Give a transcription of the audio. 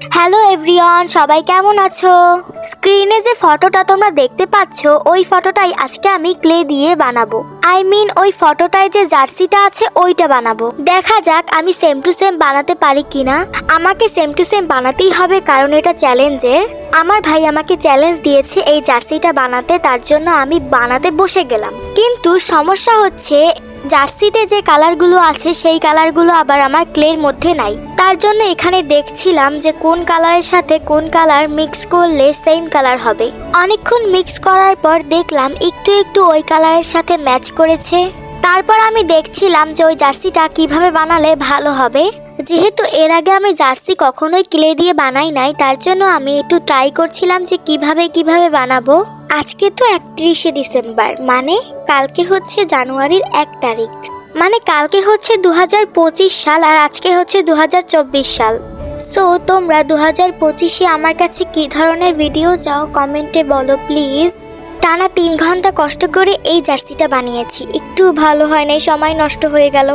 Hello everyone সবাই কেমন আছো? স্ক্রিনে যে ফটোটা তোমরা দেখতে পাচ্ছ, ওই ফটোটাই আজকে আমি ক্লে দিয়ে বানাবো। আই মিন ওই ফটোটায় যে জার্সিটা আছে, ওইটা বানাবো। দেখা যাক আমি সেম টু সেম বানাতে পারি কিনা। আমাকে সেম টু সেম বানাতেই হবে, কারণ এটা চ্যালেঞ্জের আমার ভাই আমাকে চ্যালেঞ্জ দিয়েছে এই জার্সিটা বানাতে, তার জন্য আমি বানাতে বসে গেলাম। কিন্তু সমস্যা হচ্ছে জার্সিতে যে কালারগুলো আছে, সেই কালারগুলো আবার আমার ক্লের মধ্যে নাই। তার জন্য এখানে দেখছিলাম যে কোন কালারের সাথে কোন কালার মিক্স করলে সেম কালার হবে। অনেকক্ষণ মিক্স করার পর দেখলাম একটু একটু ওই কালারের সাথে ম্যাচ করেছে। তারপর আমি দেখছিলাম যে ওই জার্সিটা কীভাবে বানালে ভালো হবে। যেহেতু এর আগে আমি জার্সি কখনোই ক্লে দিয়ে বানাই নাই, তার জন্য আমি একটু ট্রাই করছিলাম যে কীভাবে কীভাবে বানাবো। আজকে তো একত্রিশে ডিসেম্বর মানে কালকে হচ্ছে জানুয়ারির এক তারিখ। মানে কালকে হচ্ছে দু হাজার পঁচিশ সাল আর আজকে হচ্ছে দু হাজার চব্বিশ সাল। সো তোমরা দু হাজার পঁচিশে আমার কাছে কি ধরনের ভিডিও চাও কমেন্টে বলো প্লিজ টানা তিন ঘণ্টা কষ্ট করে এই জার্সিটা বানিয়েছি। একটু ভালো হয় নাই, সময় নষ্ট হয়ে গেল।